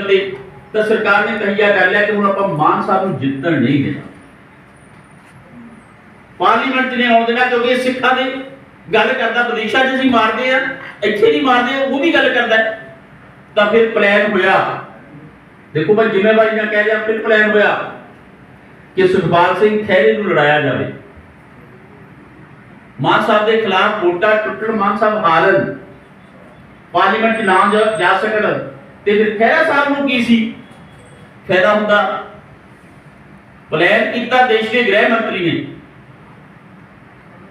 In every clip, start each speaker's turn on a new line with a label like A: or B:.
A: Level ਤੇ ਤਾਂ ਸਰਕਾਰ ਨੇ ਕਹੀਆ ਕਰ ਲਿਆ ਕਿ ਹੁਣ ਆਪਾਂ ਮਾਨ ਸਾਹਿਬ ਨੂੰ ਜਿੱਤਣ ਨਹੀਂ ਦੇਣਾ। ਪਾਰਲੀਮੈਂਟ 'ਚ ਨਹੀਂ ਆਉਣ ਦੇਣਾ, ਕਿਉਂਕਿ ਸਿੱਖਾਂ ਦੀ ਗੱਲ ਕਰਦਾ, ਵਿਦੇਸ਼ਾਂ 'ਚ ਅਸੀਂ ਮਾਰਦੇ ਆ ਇੱਥੇ ਨਹੀਂ ਮਾਰਦੇ, ਉਹ ਵੀ ਗੱਲ ਕਰਦਾ ਤਾਂ ਫਿਰ ਪਲਾਨ ਹੋਇਆ। ਦੇਖੋ ਮੈਂ ਜ਼ਿੰਮੇਵਾਰੀ ਨਾਲ ਕਹਿ ਰਿਹਾ, ਫਿਰ ਪਲਾਨ ਹੋਇਆ ਕਿ ਸੁਖਪਾਲ ਸਿੰਘ ਖਹਿਰੇ ਨੂੰ ਲੜਾਇਆ ਜਾਵੇ। ਮਾਨ ਸਾਹਿਬ ਦੇ ਖਿਲਾਫ ਵੋਟਾਂ ਟੁੱਟਣ, ਮਾਨ ਸਾਹਿਬ ਹਾਰਨ। ਪਾਰਲੀਮੈਂਟ 'ਚ ਨਾ ਜਾ ਸਕਣ। ਤੇ ਫਿਰ ਖਹਿਰਾ ਸਾਹਿਬ ਨੂੰ ਕੀ ਸੀ? ਫਾਇਦਾ ਹੁੰਦਾ। ਪਲਾਨ ਕੀਤਾ ਦੇਸ਼ ਦੇ ਗ੍ਰਹਿ ਮੰਤਰੀ ਨੇ।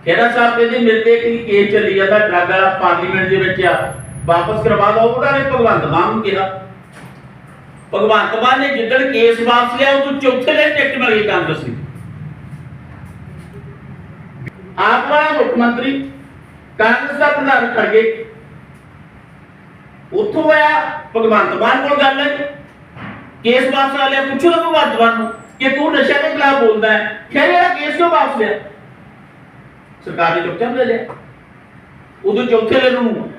A: ਖਹਿਰਾ ਸਾਹਿਬ ਕਹਿੰਦੇ, ਮੇਰੇ ਤੇ ਕੇਸ ਚੱਲੀ ਜਾਂਦਾ ਡਰੱਗ ਵਾਲਾ ਪਾਰਲੀਮੈਂਟ ਦੇ ਵਿੱਚ ਆ। ਵਾਪਸ ਕਰਵਾ ਦਿਓ ਉਹਨਾਂ ਨੇ ਭਗਵੰਤ ਮਾਨ ਨੂੰ ਕਿਹਾ। ਭਗਵੰਤ ਮਾਨ ਨੇ ਜਿੱਦਣ ਕੇਸ ਵਾਪਸ ਲਿਆ ਉਦੋਂ ਚੌਥੇ ਦਿਨ ਟਿਕਟ ਮਿਲ ਗਈ ਕਾਂਗਰਸ ਦੀ। ਆਪ ਮੁੱਖ ਮੰਤਰੀ, ਕਾਂਗਰਸ ਦਾ ਪ੍ਰਧਾਨ ਖੜ ਉੱਥੋਂ ਆਇਆ ਭਗਵੰਤ ਮਾਨ ਕੋਲ ਗੱਲ ਹੈ। ਕੇਸ ਵਾਪਸ ਆ ਪੁੱਛੋ ਤਾਂ ਭਗਵੰਤ ਮਾਨ ਨੂੰ ਕਿ ਤੂੰ ਨਸ਼ੇ ਦੇ ਖਿਲਾਫ ਬੋਲਦਾ ਹੈ। ਖੈਰ, ਇਹਦਾ ਕੇਸ ਕਿਉਂ ਵਾਪਸ ਲਿਆ? ਸਰਕਾਰ ਨੇ ਚੁੱਪਚਾਪ ਲੈ ਲਿਆ। ਉਦੋਂ ਚੌਥੇ ਦਿਨ ਨੂੰ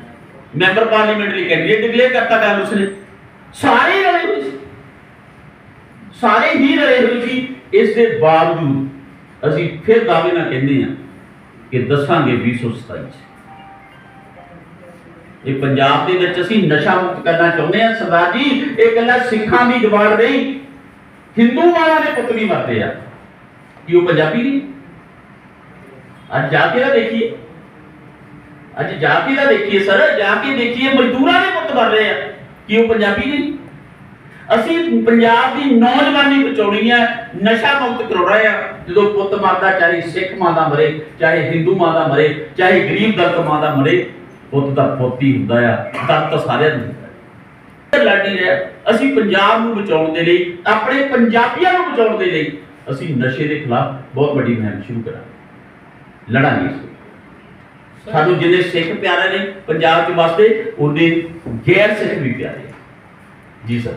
A: ਮੈਂਬਰ ਪਾਰਲੀਮੈਂਟ ਲਈ ਕੈਂਡੀਡੇਟ ਡਿਕਲੇਅਰ ਕਰਤਾ ਕਾਂਗਰਸ ਨੇ। ਸਾਰੇ ਰਲੇ ਹੋਏ ਸੀ। ਸਾਰੇ ਹੀ ਰਲੇ ਹੋਏ ਸੀ। ਇਸ ਦੇ ਬਾਵਜੂਦ ਅਸੀਂ ਫਿਰ ਦਾਅਵੇ ਨਾਲ ਕਹਿੰਦੇ ਹਾਂ ਕਿ ਦੱਸਾਂਗੇ 2027 ਚ। ਇਹ ਪੰਜਾਬ ਦੇ ਵਿੱਚ ਅਸੀਂ ਨਸ਼ਾ ਮੁਕਤ ਕਰਨਾ ਚਾਹੁੰਦੇ ਹਾਂ। ਸਰਦਾਰ ਜੀ, ਇਹ ਗੱਲਾਂ ਸਿੱਖਾਂ ਦੀ ਜਵਾਨ ਨਹੀਂ, ਹਿੰਦੂ ਵਾਲਿਆਂ ਦੇ ਪੁੱਤ ਵੀ ਮਰਦੇ ਆ। ਕੀ ਉਹ ਪੰਜਾਬੀ ਨਹੀਂ ਅੱਜ ਜਾ ਕੇ ਤਾਂ ਦੇਖੀਏ। ਅੱਜ ਜਾ ਕੇ ਤਾਂ ਦੇਖੀਏ, ਸਰ, ਜਾ ਕੇ ਦੇਖੀਏ, ਮਜ਼ਦੂਰਾਂ ਦੇ ਪੁੱਤ ਮਰ ਰਹੇ ਆ। ਕੀ ਉਹ ਪੰਜਾਬੀ ਨਹੀਂ ਅਸੀਂ ਪੰਜਾਬ ਦੀ ਨੌਜਵਾਨੀ ਬਚਾਉਣੀ ਹੈ ਨਸ਼ਾ ਮੁਕਤ ਕਰਾਉਣਾ ਹੈ ਜਦੋਂ ਪੁੱਤ ਮਰਦਾ, ਚਾਹੇ ਸਿੱਖ ਮਾਂ ਦਾ ਮਰੇ, ਚਾਹੇ ਹਿੰਦੂ ਮਾਂ ਦਾ ਮਰੇ, ਚਾਹੇ ਗਰੀਬ ਦਲਿਤ ਮਾਂ ਦਾ ਮਰੇ ਪੁੱਤ ਦਾ ਪੁੱਤ ਹੀ ਹੁੰਦਾ ਆ ਦਰਦ ਤਾਂ ਸਾਰਿਆਂ ਨੂੰ ਹੁੰਦਾ। ਰਿਹਾ ਅਸੀਂ ਪੰਜਾਬ ਨੂੰ ਬਚਾਉਣ ਦੇ ਲਈ, ਆਪਣੇ ਪੰਜਾਬੀਆਂ ਨੂੰ ਬਚਾਉਣ ਦੇ ਲਈ ਅਸੀਂ ਨਸ਼ੇ ਦੇ ਖਿਲਾਫ ਬਹੁਤ ਵੱਡੀ ਮੁਹਿੰਮ ਸ਼ੁਰੂ ਕਰਾਂਗੇ। ਲੜਾਂਗੇ ਸਾਨੂੰ ਜਿੰਨੇ ਸਿੱਖ ਪਿਆਰੇ ਨੇ ਪੰਜਾਬ ਚ ਵਸਦੇ ਉਹਦੇ ਗੈਰ ਸਿੱਖ ਵੀ ਪਿਆਰੇ ਜੀ ਸਰ।